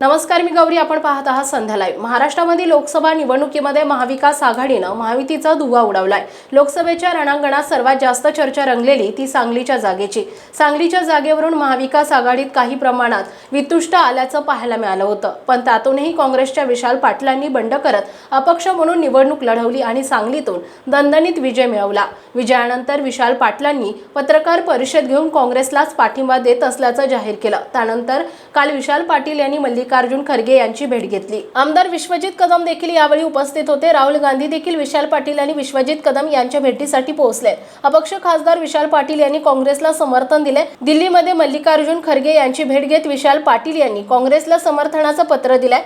नमस्कार मी गौरी. आपण पाहत आहात संध्या लाईव्ह महाराष्ट्रामध्ये लोकसभा निवडणुकीमध्ये महाविकास आघाडीनं महायुतीचा धुवा उडवलाय. लोकसभेच्या रणांगणात सर्वात जास्त चर्चा रंगलेली ती सांगलीच्या जागेची. सांगलीच्या जागेवरून महाविकास आघाडीत काही प्रमाणात वितुष्ट आल्याचं पाहायला मिळालं होतं. पण त्यातूनही काँग्रेसच्या विशाल पाटलांनी बंड करत अपक्ष म्हणून निवडणूक लढवली आणि सांगलीतून दणदणीत विजय मिळवला. विजयानंतर विशाल पाटलांनी पत्रकार परिषद घेऊन काँग्रेसलाच पाठिंबा देत असल्याचं जाहीर केलं. त्यानंतर काल विशाल पाटील यांनी मल्लिकार्जुन खरगे यांची भेट घेतली. आमदार विश्वजित कदम देखील यावेळी उपस्थित होते. राहुल गांधी देखील विशाल पाटील आणि विश्वजित कदम यांच्या भेटीसाठी पोहोचले. अपक्ष खासदार विशाल पाटील यांनी काँग्रेसला समर्थन दिले. दिल्लीमध्ये मल्लिकार्जुन खरगे यांची भेट घेत विशाल पाटील यांनी काँग्रेसला समर्थनाचं पत्र दिलंय.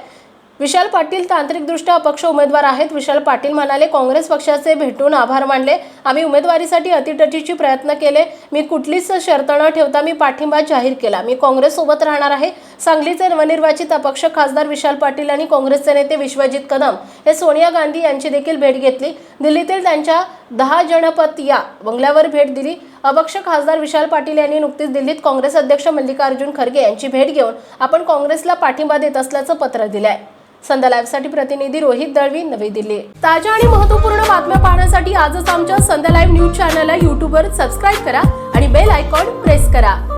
विशाल पाटील तांत्रिकदृष्ट्या अपक्ष उमेदवार आहेत. विशाल पाटील म्हणाले काँग्रेस पक्षाचे भेटून आभार मानले. आम्ही उमेदवारीसाठी अतिटचीचे प्रयत्न केले. मी कुठलीच शर्त न ठेवता मी पाठिंबा जाहीर केला. मी काँग्रेससोबत राहणार आहे. सांगलीचे नवनिर्वाचित अपक्ष खासदार विशाल पाटील आणि काँग्रेसचे नेते विश्वजित कदम हे सोनिया गांधी यांची देखील भेट घेतली. दिल्लीतील त्यांच्या दहा जनपत या बंगल्यावर भेट दिली. अपक्ष खासदार विशाल पाटील यांनी नुकतीच दिल्लीत काँग्रेस अध्यक्ष मल्लिकार्जुन खरगे यांची भेट घेऊन आपण काँग्रेसला पाठिंबा देत असल्याचं पत्र दिलं आहे संध्या लाईव्हसाठी प्रतिनिधी रोहित दळवी नवी दिल्ली. ताज्या आणि महत्त्वपूर्ण बातम्या पाहण्यासाठी आजच आमच्या संध्या लाईव्ह न्यूज चॅनलला युट्यूबवर सबस्क्राईब करा आणि बेल आयकॉन प्रेस करा.